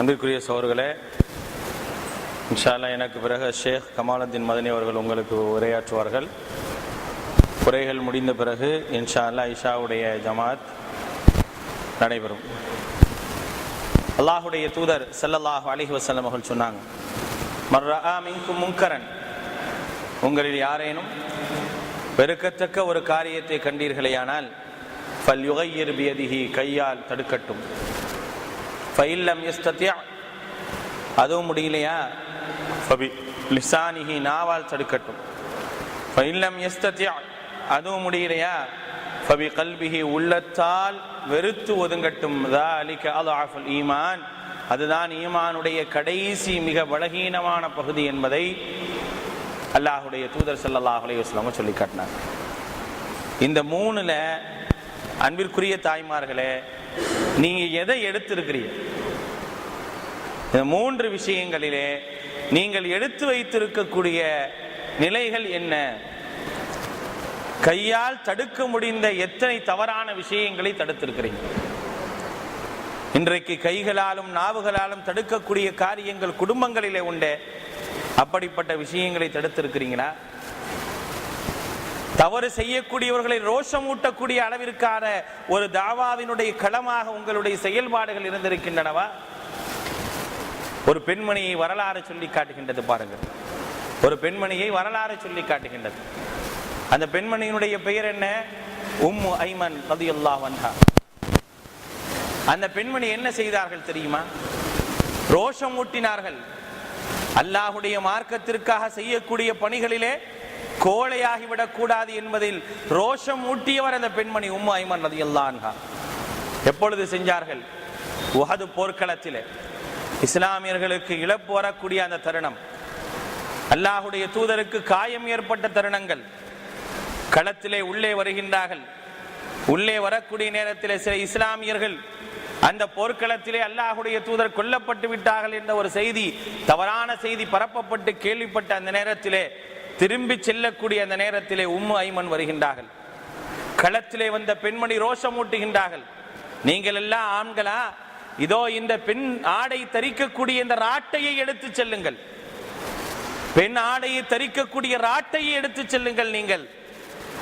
அன்பிற்குரிய சோர்களே இன்ஷால்லா எனக்கு பிறகு ஷேக் கமாலுத்தீன் மதனி அவர்கள் உங்களுக்கு உரையாற்றுவார்கள். குறைகள் முடிந்த பிறகு இன்ஷா அல்லா இஷாவுடைய ஜமாத் நடைபெறும். அல்லாஹுடைய தூதர் செல்லல்லாஹ் அலிஹி வசல்லம் அவர்கள் சொன்னாங்க மர்ரா மின்கும் முன்கரன். உங்களில் யாரேனும் வெறுக்கத்தக்க ஒரு காரியத்தை கண்டீர்களேயானால் பல் யுகையிர் கையால் தடுக்கட்டும். ஃபைல்லம் எஸ்தத்யா அதுவும் முடியலையா? ஃபபி லிசானிஹி நாவால் தடுக்கட்டும் ஃபைல்லம் எஸ்தத்யா அதுவும் முடியலையா? ஃபபி கல்பிஹி உள்ளத்தால் வெறுத்து ஒதுங்கட்டும். தாலிக அலாஃபுல் ஈமான் அதுதான் ஈமானுடைய கடைசி மிக பலகீனமான பகுதி என்பதை அல்லாஹுடைய தூதர் ஸல்லல்லாஹு அலைஹி சொல்லி காட்டினார். இந்த மூணுல அன்பிற்குரிய தாய்மார்களே நீங்க எதை எடுத்திருக்கிறீங்க? இந்த மூன்று விஷயங்களிலே நீங்கள் எடுத்து வைத்திருக்கக்கூடிய நிலைகள் என்ன? கையால் தடுக்க முடிந்த எத்தனை தவறான விஷயங்களை தடுத்திருக்கிறீங்க? இன்றைக்கு கைகளாலும் நாவுகளாலும் தடுக்கக்கூடிய காரியங்கள் குடும்பங்களிலே உண்டு. அப்படிப்பட்ட விஷயங்களை தடுத்திருக்கிறீங்களா? தவறு செய்யக்கூடியவர்களை ரோஷம் ஊட்டக்கூடிய அளவிற்கான ஒரு தாவாவினுடைய களமாக உங்களுடைய செயல்பாடுகள் இருந்திருக்கின்றனவா? ஒரு பெண்மணியை வரலாறு சொல்லி காட்டுகின்றது பாருங்கள். ஒரு பெண்மணியை வரலாறு சொல்லி காட்டுகின்றது. அந்த பெண்மணியினுடைய பெயர் என்ன? உம்மு ஐமன் ரதியுல்லாஹ் வன்ஹா அந்த பெண்மணி என்ன செய்தார்கள் தெரியுமா? ரோஷம் ஊட்டினார்கள் அல்லாஹுடைய மார்க்கத்திற்காக செய்யக்கூடிய பணிகளிலே கோழையாகிவிடக் கூடாது என்பதில் ரோஷம் ஊட்டியவர் அந்த பெண்மணி உம்மு ஐமன் ரதியுல்லாஹா எப்பொழுது செஞ்சார்கள்? உஹது போர்க்களத்திலே. இஸ்லாமியர்களுக்கு இழப்பு வரக்கூடிய அந்த தருணம். அல்லாஹுடைய தூதருக்கு காயம் ஏற்பட்ட தருணங்கள். களத்திலே உள்ளே வருகின்றார்கள். உள்ளே வரக்கூடிய நேரத்திலே சில இஸ்லாமியர்கள் அந்த போர்க்களத்திலே அல்லாஹுடைய தூதர் கொல்லப்பட்டு விட்டார்கள் என்ற ஒரு செய்தி தவறான செய்தி பரப்பப்பட்டு கேள்விப்பட்ட அந்த நேரத்திலே திரும்பி செல்லக்கூடிய அந்த நேரத்திலே உம்மு ஐமன் வருகின்றார்கள். களத்திலே வந்த பெண்மணி ரோஷம் ஊட்டுகின்றார்கள். நீங்கள் எல்லாம் ஆண்களா? இதோ இந்த பெண் ஆடை தரிக்கக்கூடிய இந்த ராட்டையை எடுத்து செல்லுங்கள். பெண் ஆடையை தரிக்கக்கூடிய ராட்டையை எடுத்து செல்லுங்கள் நீங்கள்.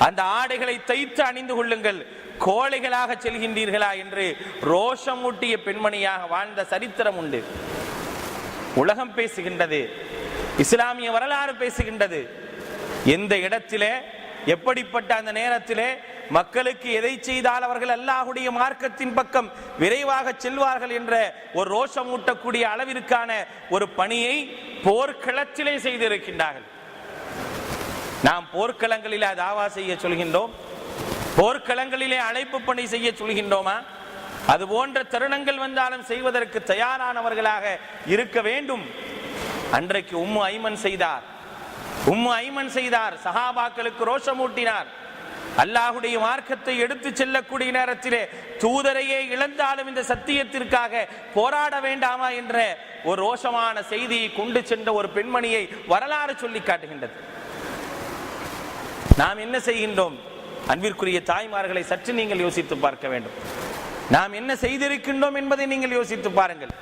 அந்த ஆடைகளை தைத்து அணிந்து கொள்ளுங்கள். கோழைகளாக செல்கின்றீர்களா என்று ரோஷம் ஊட்டிய பெண்மணியாக வாழ்ந்த சரித்திரம் உண்டு. உலகம் பேசுகின்றது. இஸ்லாமிய வரலாறு பேசுகின்றது. எந்த இடத்திலே எப்படிப்பட்ட அந்த நேரத்திலே மக்களுக்கு எதை செய்தால் அவர்கள் அல்லாஹுடைய மார்க்கத்தின் பக்கம் விரைவாக செல்வார்கள் என்ற ஒரு ரோஷம் ஊட்டக்கூடிய அளவிற்கான ஒரு பணியை போர்க்களத்திலே செய்திருக்கின்றார்கள். நாம் போர்க்களங்களிலே தாவா செய்ய சொல்கின்றோம். போர்க்களங்களிலே அழைப்பு பணி செய்ய சொல்கின்றோமா? அது போன்ற தருணங்கள் வந்தாலும் செய்வதற்கு தயாரானவர்களாக இருக்க வேண்டும். அன்றைக்கு உம்மு ஐமன் செய்தார். உம்மு ஐமன் செய்தார் சஹாபாக்களுக்கு ரோஷமூட்டினார். அல்லாஹுடைய மார்க்கத்தை எடுத்து செல்லக்கூடிய நேரத்திலே தூதரையே இழந்தாலும் இந்த சத்தியத்திற்காக போராட வேண்டாமா என்ற ஒரு ரோஷமான செய்தியை கொண்டு சென்ற ஒரு பெண்மணியை வரலாறு சொல்லி காட்டுகின்றது. நாம் என்ன செய்கின்றோம்? அன்பிற்குரிய தாய்மார்களை சற்று நீங்கள் யோசித்து பார்க்க வேண்டும். நாம் என்ன செய்திருக்கின்றோம் என்பதை நீங்கள் யோசித்து பாருங்கள்.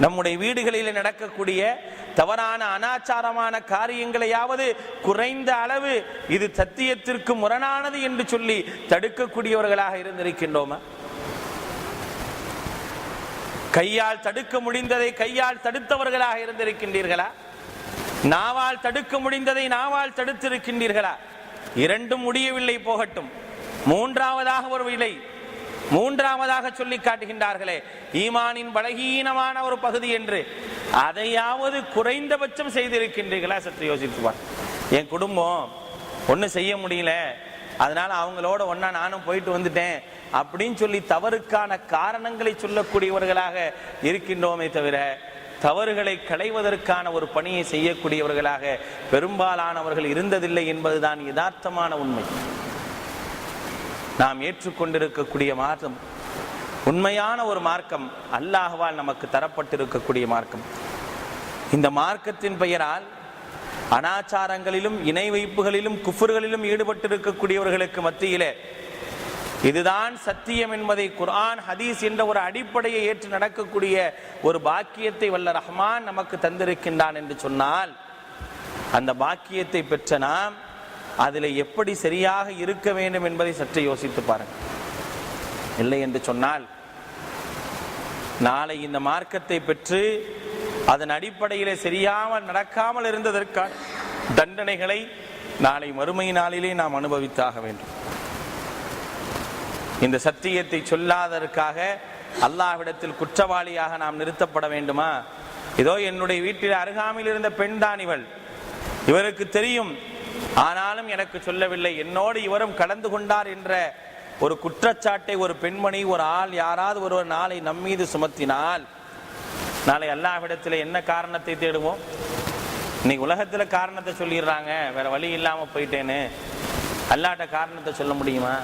நம்முடைய வீடுகளில் நடக்கக்கூடிய தவறான அனாச்சாரமான காரியங்களையாவது குறைந்த அளவு இது சத்தியத்திற்கு முரணானது என்று சொல்லி தடுக்கக்கூடியவர்களாக இருந்திருக்கின்றோமா? கையால் தடுக்க முடிந்ததை கையால் தடுத்தவர்களாக இருந்திருக்கின்றீர்களா? நாவால் தடுக்க முடிந்ததை நாவால் தடுத்திருக்கின்றீர்களா? இரண்டும் முடியவில்லை போகட்டும். மூன்றாவதாக ஒரு விலை. மூன்றாவதாக சொல்லி காட்டுகின்றார்களே ஈமானின் பலகீனமான ஒரு பகுதி என்று. அதையாவது குறைந்தபட்சம் செய்திருக்கின்றீர்களா சற்று யோசித்துவார் என் குடும்பம் ஒன்றும் செய்ய முடியல அதனால அவங்களோட ஒன்னா நானும் போயிட்டு வந்துட்டேன் அப்படின்னு சொல்லி தவறுக்கான காரணங்களை சொல்லக்கூடியவர்களாக இருக்கின்றோமே தவிர தவறுகளை களைவதற்கான ஒரு பணியை செய்யக்கூடியவர்களாக பெரும்பாலானவர்கள் இருந்ததில்லை என்பதுதான் யதார்த்தமான உண்மை. நாம் ஏற்றுக்கொண்டிருக்கக்கூடிய மார்க்கம் உண்மையான ஒரு மார்க்கம் அல்லாஹ்வால் நமக்கு தரப்பட்டிருக்கக்கூடிய மார்க்கம். இந்த மார்க்கத்தின் பெயரால் அனாச்சாரங்களிலும் இணை வைப்புகளிலும் குஃபர்களிலும் ஈடுபட்டிருக்கக்கூடியவர்களுக்கு மத்தியிலே இதுதான் சத்தியம் என்பதை குர்ஆன் ஹதீஸ் என்ற ஒரு அடிப்படையை ஏற்று நடக்கக்கூடிய ஒரு பாக்கியத்தை வல்ல ரஹ்மான் நமக்கு தந்திருக்கின்றான் என்று சொன்னால் அந்த பாக்கியத்தை பெற்ற நாம் அதில் எப்படி சரியாக இருக்க வேண்டும் என்பதை சற்று யோசித்து பாருங்கள். இல்லை என்று சொன்னால் நாளை இந்த மார்க்கத்தை பெற்று அதன் அடிப்படையிலே சரியாமல் நடக்காமல் இருந்ததற்கான தண்டனைகளை நாளை மறுமை நாளிலே நாம் அனுபவித்தாக வேண்டும். இந்த சத்தியத்தை சொல்லாததற்காக அல்லாஹ்விடத்தில் குற்றவாளியாக நாம் நிறுத்தப்பட வேண்டுமா? ஏதோ என்னுடைய வீட்டில் அருகாமையில் இருந்த பெண் தான் இவள் இவருக்கு தெரியும் ஆனாலும் எனக்கு சொல்லவில்லை. என்னோடு இவரும் கலந்து கொண்டார் என்ற ஒரு குற்றச்சாட்டை ஒரு பெண்மணி ஒரு ஆள் யாராவது ஒருவர் நாளை நம்மீது சுமத்தினால் நாளை அல்லாஹ்விடத்தில் என்ன காரணத்தை தேடுவோம்? இன்னைக்கு உலகத்துல காரணத்தை சொல்லிடுறாங்க. வேற வழி இல்லாம போயிட்டேன்னு. அல்லாட்ட காரணத்தை சொல்ல முடியுமா?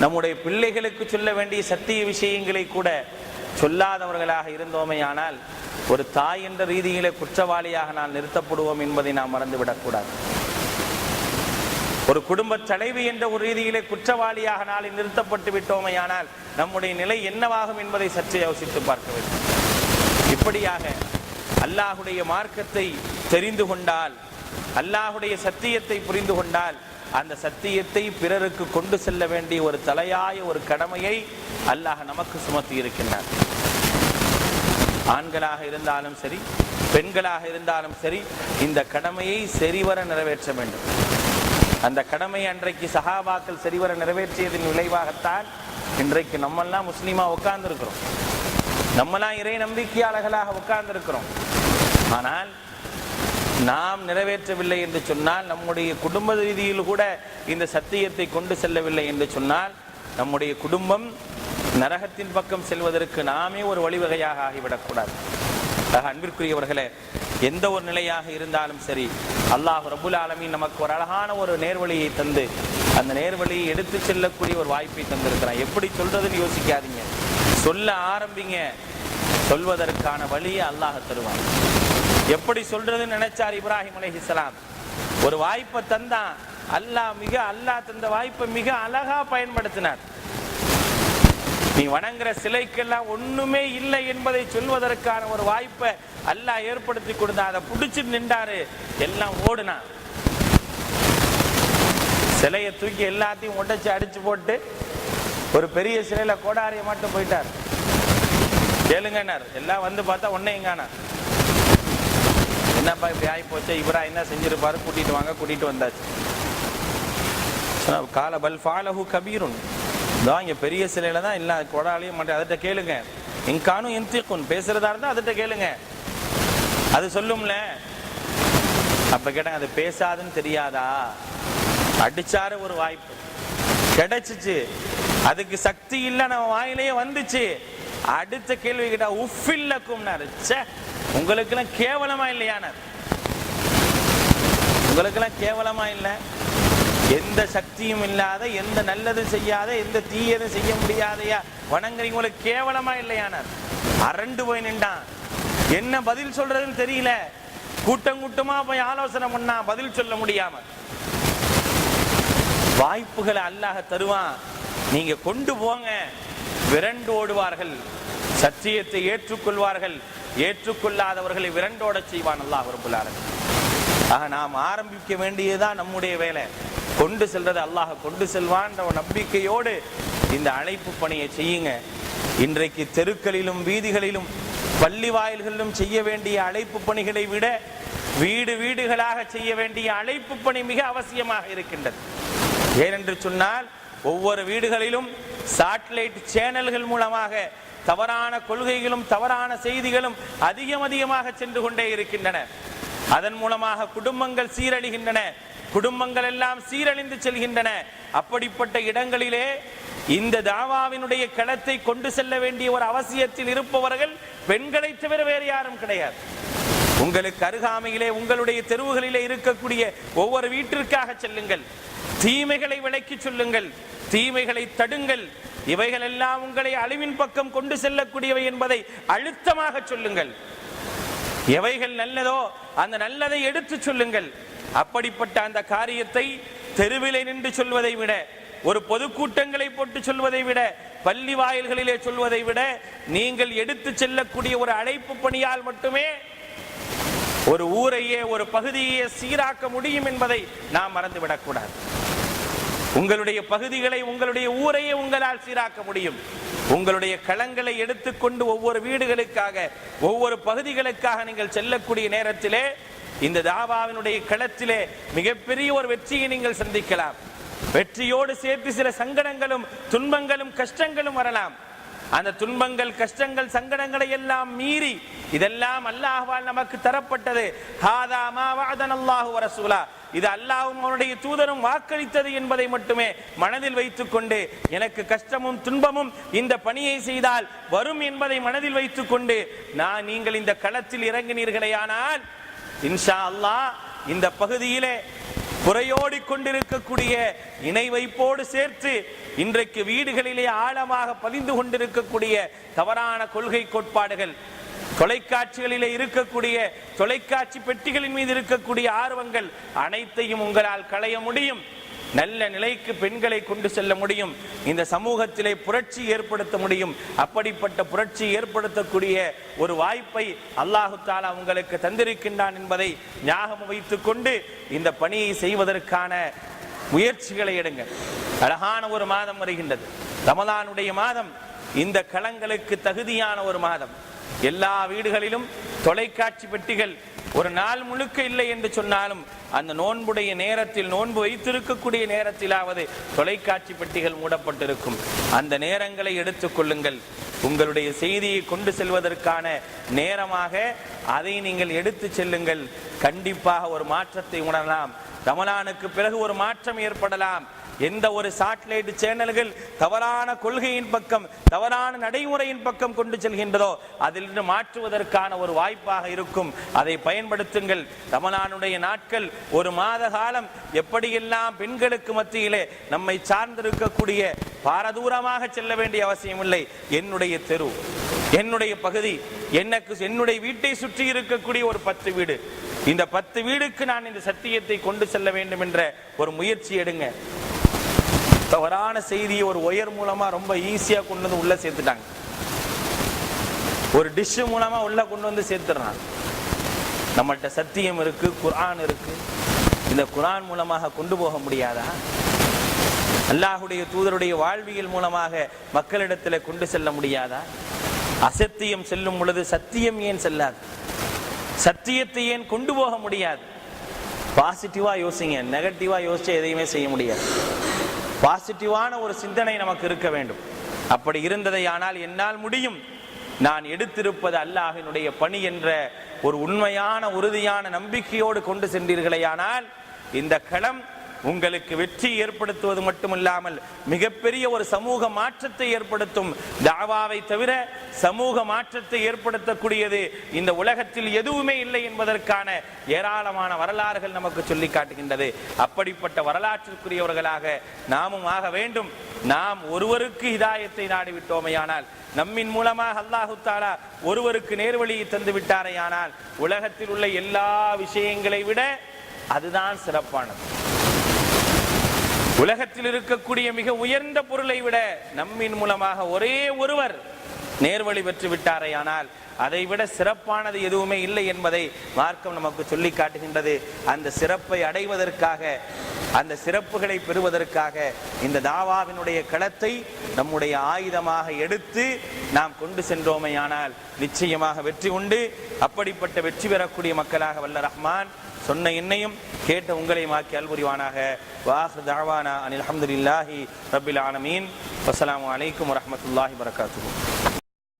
நம்முடைய பிள்ளைகளுக்கு சொல்ல வேண்டிய சத்திய விஷயங்களை கூட சொல்லாதவர்களாக இருந்தோமே ஆனால் ஒரு தாய் என்ற ரீதியிலே குற்றவாளியாக நான் நிறுத்தப்படுவோம் என்பதை நாம் மறந்துவிடக்கூடாது. ஒரு குடும்ப தலைவி என்ற ஒரு ரீதியிலே குற்றவாளியாக நாளை நிறுத்தப்பட்டு விட்டோமேயானால் நம்முடைய நிலை என்னவாகும் என்பதை சற்று யோசித்து பார்க்க வேண்டும். இப்படியாக அல்லாஹுடைய மார்க்கத்தை தெரிந்து கொண்டால் அல்லாஹுடைய சத்தியத்தை புரிந்து கொண்டால் அந்த சத்தியத்தை பிறருக்கு கொண்டு செல்ல வேண்டிய ஒரு தலையாய ஒரு கடமையை அல்லாஹ் நமக்கு சுமத்தி இருக்கின்றார் ஆண்களாக இருந்தாலும் சரி பெண்களாக இருந்தாலும் சரி இந்த கடமையை சரிவர நிறைவேற்ற வேண்டும். அந்த கடமை அன்றைக்கு சகாபாக்கள் சரிவர நிறைவேற்றியதன் விளைவாகத்தான் இன்றைக்கு நம்மெல்லாம் முஸ்லீமா உட்கார்ந்துருக்கிறோம். நம்மெல்லாம் நம்மலாம் இறை நம்பிக்கையாளர்களாக உட்கார்ந்து இருக்கிறோம் ஆனால் நாம் நிறைவேற்றவில்லை என்று சொன்னால் நம்முடைய குடும்ப ரீதியில் கூட இந்த சத்தியத்தை கொண்டு செல்லவில்லை என்று சொன்னால் நம்முடைய குடும்பம் நரகத்தின் பக்கம் செல்வதற்கு நாமே ஒரு வழிவகையாக ஆகிவிடக்கூடாது. ஆக அன்பிற்குரியவர்களே எந்த ஒரு நிலையாக இருந்தாலும் சரி அல்லாஹ் ரபுல் ஆலமின் நமக்கு ஒரு அழகான ஒரு நேர்வழியை தந்து அந்த நேர்வழியை எடுத்து செல்லக்கூடிய ஒரு வாய்ப்பை தந்திருக்கிறான். எப்படி சொல்றதுன்னு யோசிக்காதீங்க. சொல்ல ஆரம்பிங்க. சொல்வதற்கான வழியை அல்லாஹ் தருவான். எப்படி சொல்றதுன்னு நினைச்சார் இப்ராஹிம் அலைஹிஸ்ஸலாம் ஒரு வாய்ப்பை தந்தான். அல்லாஹ் மிக அல்லாஹ் தந்த வாய்ப்பை மிக அழகா பயன்படுத்தினார். நீ வணங்குற சிலைக்கெல்லாம் ஒண்ணுமே இல்லை என்பதை சொல்வதற்கான ஒரு வாய்ப்பை அல்லாஹ் ஏற்படுத்தி கொடுத்தா அதை பிடிச்சி நின்றாரு. எல்லாம் ஓடுனா. சிலையை தூக்கி எல்லாத்தையும் உடைச்சு அடிச்சு போட்டு ஒரு பெரிய சிலையில கோடாரியை மட்டும் போயிட்டார். கேளுங்கன்னார். எல்லாம் வந்து பார்த்தா ஒன்னையும் காணாம் என்னப்பா இப்படி ஆகி போச்சு இவரா என்ன செஞ்சிருப்பாரு? கூட்டிட்டு வாங்க கூட்டிட்டு வந்தாச்சு. காலபல் கால பல் ஃபாலஹு கபீருன். தான் இங்கே பெரிய சிலையில தான் இல்ல கொடாலையும் மாட்டேன் அதட்ட கேளுங்க. இங்கானும் எந்திக்குன் பேசுறதா இருந்தால் அதட்ட கேளுங்க. அது சொல்லும்ல. அப்ப கேட்டாங்க அது பேசாதுன்னு தெரியாதா? அடிச்சாரு ஒரு வாய்ப்பு. கிடைச்சிச்சு. அதுக்கு சக்தி இல்ல நம்ம வாயிலேயே வந்துச்சு. அடுத்த கேள்வி கேட்டா உஃபில்லக்கும்னாரு ச்சே உங்களுக்கெல்லாம் கேவலமா இல்லையானார். உங்களுக்கெல்லாம் கேவலமா இல்லை. எந்த சக்தியும் இல்லாத எந்த நல்லதும் செய்யாத எந்த தீயதும் செய்ய முடியாதையா? வணங்குறீங்களுக்கு கேவலமா இல்லையானார். அரண்டு போய் நின்றான். என்ன பதில் சொல்றதுன்னு தெரியல. கூட்டம் கூட்டமா போய் ஆலோசனை பண்ணா பதில் சொல்ல முடியாம. வாய்ப்புகளை அல்லாஹ் தருவான். நீங்க கொண்டு போங்க. விரண்டு ஓடுவார்கள். சத்தியத்தை ஏற்றுக்கொள்வார்கள். ஏற்றுக்கொள்ளாதவர்களை விரண்டோட செய்வான் அல்லாஹ் ரபுல் ஆக நாம் ஆரம்பிக்க வேண்டியதுதான் நம்முடைய வேலை. கொண்டு செல்றது அல்லாஹ் கொண்டு செல்வான்ற நம்பிக்கையோடு இந்த அழைப்பு பணியை செய்யுங்க. இன்றைக்கு தெருக்களிலும் வீதிகளிலும் பள்ளி வாயில்களிலும் செய்ய வேண்டிய அழைப்பு பணிகளை விட வீடு வீடுகளாக செய்ய வேண்டிய அழைப்பு பணி மிக அவசியமாக இருக்கின்றது. ஏனென்று சொன்னால் ஒவ்வொரு வீடுகளிலும் சாட்டிலைட் சேனல்கள் மூலமாக தவறான கொள்கைகளும் தவறான செய்திகளும் அதிகம் அதிகமாக சென்று கொண்டே இருக்கின்றன. அதன் மூலமாக குடும்பங்கள் சீரழிகின்றன. குடும்பங்கள் எல்லாம் சீரழிந்து செல்கின்றன. அப்படிப்பட்ட இடங்களிலே இந்த தாவாவினுடைய களத்தை கொண்டு செல்ல வேண்டிய ஒரு அவசியத்தில் இருப்பவர்கள் பெண்களை தவிர வேறு யாரும் கிடையாது. உங்களுக்கு அருகாமையிலே உங்களுடைய தெருவுகளிலே இருக்கக்கூடிய ஒவ்வொரு வீட்டிற்காக செல்லுங்கள். தீமைகளை விளக்கி சொல்லுங்கள். தீமைகளை தடுங்கள். இவைகள் எல்லாம் உங்களை அழிவின் பக்கம் கொண்டு செல்லக்கூடியவை என்பதை அழுத்தமாக சொல்லுங்கள். எவைகள் நல்லதோ அந்த நல்லதை எடுத்து சொல்லுங்கள். அப்படிப்பட்ட அந்த காரியத்தை தெருவிலே நின்று சொல்வதை விட ஒரு பொதுக்கூட்டங்களை போட்டு சொல்வதை விட பள்ளி வாயில்களிலே சொல்வதை விட நீங்கள் எடுத்து செல்லக்கூடிய ஒரு அழைப்பு பணியால் மட்டுமே ஒரு ஊரையே ஒரு பகுதியே சீராக்க முடியும் என்பதை நாம் மறந்துவிடக்கூடாது. உங்களுடைய பகுதிகளை உங்களுடைய ஊரையே உங்களால் சீராக்க முடியும். உங்களுடைய களங்களை எடுத்துக்கொண்டு ஒவ்வொரு வீடுகளுக்காக ஒவ்வொரு பகுதிகளுக்காக நீங்கள் செல்லக்கூடிய நேரத்திலே இந்த தாவாவினுடைய களத்திலே மிகப்பெரிய ஒரு வெற்றியை நீங்கள் சந்திக்கலாம். வெற்றியோடு சேர்த்து சில சங்கடங்களும் துன்பங்களும் கஷ்டங்களும் வரலாம். அந்த துன்பங்கள் கஷ்டங்கள் சங்கடங்களை எல்லாம் மீறி இதெல்லாம் அல்லாஹ்வால் நமக்கு தரப்பட்டது. ஹாதா மா வஅதன அல்லாஹு வரசூலா இது அல்லாவும் அவனுடைய தூதரும் வாக்களித்தது என்பதை மட்டுமே மனதில் வைத்துக் கொண்டு எனக்கு கஷ்டமும் துன்பமும் இந்த பணியை செய்தால் வரும் என்பதை மனதில் வைத்துக் கொண்டு நான் நீங்கள் இந்த களத்தில் இறங்கினீர்களே ஆனால் இன்ஷா அல்லாஹ் இந்த பகுதியிலே புறையோடி கொண்டிருக்கக்கூடிய இணை வைப்போடு சேர்த்து இன்றைக்கு வீடுகளிலே ஆழமாக பதிந்து கொண்டிருக்கக்கூடிய தவறான கொள்கை கோட்பாடுகள் தொலைக்காட்சிகளிலே இருக்கக்கூடிய தொலைக்காட்சி பெட்டிகளின் மீது இருக்கக்கூடிய ஆர்வங்கள் அனைத்தையும் உங்களால் களைய முடியும். நல்ல நிலைக்கு பெண்களை கொண்டு செல்ல முடியும். இந்த சமூகத்திலே புரட்சி ஏற்படுத்த முடியும். அப்படிப்பட்ட புரட்சி ஏற்படுத்தக்கூடிய ஒரு வாய்ப்பை அல்லாஹு தாலா உங்களுக்கு தந்திருக்கின்றான் என்பதை ஞாபகம் வைத்துக் கொண்டு இந்த பணியை செய்வதற்கான முயற்சிகளை எடுங்க. அழகான ஒரு மாதம் வருகின்றது. ரமலானுடைய மாதம் இந்த களங்களுக்கு தகுதியான ஒரு மாதம். எல்லா வீடுகளிலும் தொலைக்காட்சி பெட்டிகள் ஒரு நாள் முழுக்க இல்லை என்று சொன்னாலும் அந்த நோன்புடைய நேரத்தில் நோன்பு வைத்திருக்கக்கூடிய நேரத்திலாவது தொலைக்காட்சி பெட்டிகள் மூடப்பட்டிருக்கும். அந்த நேரங்களை எடுத்துக்கொள்ளுங்கள் உங்களுடைய செய்தியை கொண்டு செல்வதற்கான நேரமாக அதை நீங்கள் எடுத்து செல்லுங்கள். கண்டிப்பாக ஒரு மாற்றத்தை உணரலாம். ரமலானுக்கு பிறகு ஒரு மாற்றம் ஏற்படலாம். எந்த ஒரு சாட்டிலைட் சேனல்கள் தவறான கொள்கையின் பக்கம் தவறான நடைமுறையின் பக்கம் கொண்டு செல்கின்றதோ அதிலிருந்து மாற்றுவதற்கான ஒரு வாய்ப்பாக இருக்கும். அதை பயன்படுத்துங்கள். ரமலானுடைய நாட்கள் ஒரு மாத காலம் எப்படியெல்லாம் பெண்களுக்கு மத்தியிலே நம்மை சார்ந்திருக்கக்கூடிய பாரதூரமாக செல்ல வேண்டிய அவசியம் இல்லை என்னுடைய தெரு என்னுடைய பகுதி எனக்கு என்னுடைய வீட்டை சுற்றி இருக்கக்கூடிய ஒரு பத்து வீடு. இந்த பத்து வீடுக்கு நான் இந்த சத்தியத்தை கொண்டு செல்ல வேண்டும் என்ற ஒரு முயற்சி எடுங்க. தவறான செய்தியை ஒரு ஒயர் மூலமா ரொம்ப ஈஸியா கொண்டு வந்து உள்ள சேர்த்துட்டாங்க. ஒரு டிஷ் மூலமா உள்ள கொண்டு வந்து சேர்த்துடுறாங்க. நம்மள்கிட்ட சத்தியம் இருக்கு குரான் இருக்கு. இந்த குரான் மூலமாக கொண்டு போக முடியாதா? அல்லாஹுடைய தூதருடைய வாழ்வியல் மூலமாக மக்களிடத்தில் கொண்டு செல்ல முடியாதா? அசத்தியம் செல்லும் பொழுது சத்தியம் ஏன் செல்லாது? சத்தியத்தை ஏன் கொண்டு போக முடியாது? பாசிட்டிவா யோசிங்க நெகட்டிவா யோசிச்சு எதையுமே செய்ய முடியாது. பாசிட்டிவான ஒரு சிந்தனை நமக்கு இருக்க வேண்டும். அப்படி இருந்ததை ஆனால் என்னால் முடியும். நான் எடுத்திருப்பது அல்லாஹினுடைய பணி என்ற ஒரு உண்மையான உறுதியான நம்பிக்கையோடு கொண்டு சென்றீர்களேயானால் இந்த களம் உங்களுக்கு வெற்றி ஏற்படுத்துவது மட்டுமில்லாமல் மிகப்பெரிய ஒரு சமூக மாற்றத்தை ஏற்படுத்தும் தாவாவை தவிர சமூக மாற்றத்தை ஏற்படுத்தக்கூடியது இந்த உலகத்தில் எதுவுமே இல்லை என்பதற்கான ஏராளமான வரலாறுகள் நமக்கு சொல்லி காட்டுகின்றது. அப்படிப்பட்ட வரலாற்றிற்குரியவர்களாக நாமும் ஆக வேண்டும். நாம் ஒருவருக்கு இதாயத்தை நாடிவிட்டோமையானால் நம்மின் மூலமாக அல்லாஹு தாலா ஒருவருக்கு நேர்வழியை தந்து விட்டாரையானால் உலகத்தில் உள்ள எல்லா விஷயங்களை விட அதுதான் சிறப்பானது. உலகத்தில் இருக்கக்கூடிய மிக உயர்ந்த பொருளை விட நம்மின் மூலமாக ஒரே ஒருவர் நேர்வழி பெற்று விட்டாரே ஆனால் அதை விட சிறப்பானது எதுவுமே இல்லை என்பதை மார்க்கம் நமக்கு சொல்லி காட்டுகின்றது. அந்த சிறப்பை அடைவதற்காக அந்த சிறப்புகளை பெறுவதற்காக இந்த தாவாவினுடைய களத்தை நம்முடைய ஆயுதமாக எடுத்து நாம் கொண்டு சென்றோமையானால் நிச்சயமாக வெற்றி உண்டு. அப்படிப்பட்ட வெற்றி பெறக்கூடிய மக்களாக வல்ல ரஹ்மான் சொன்ன என்னையும் கேட்ட உங்களையும் ஆக்கி அல்புரிவானாக வாஹ் தாவானா அனில் அஹமதுல்லாஹி ரபில் ஆனமீன் அஸ்லாம் வலைக்கம் வரமத்துல்லாஹி வரகாத்து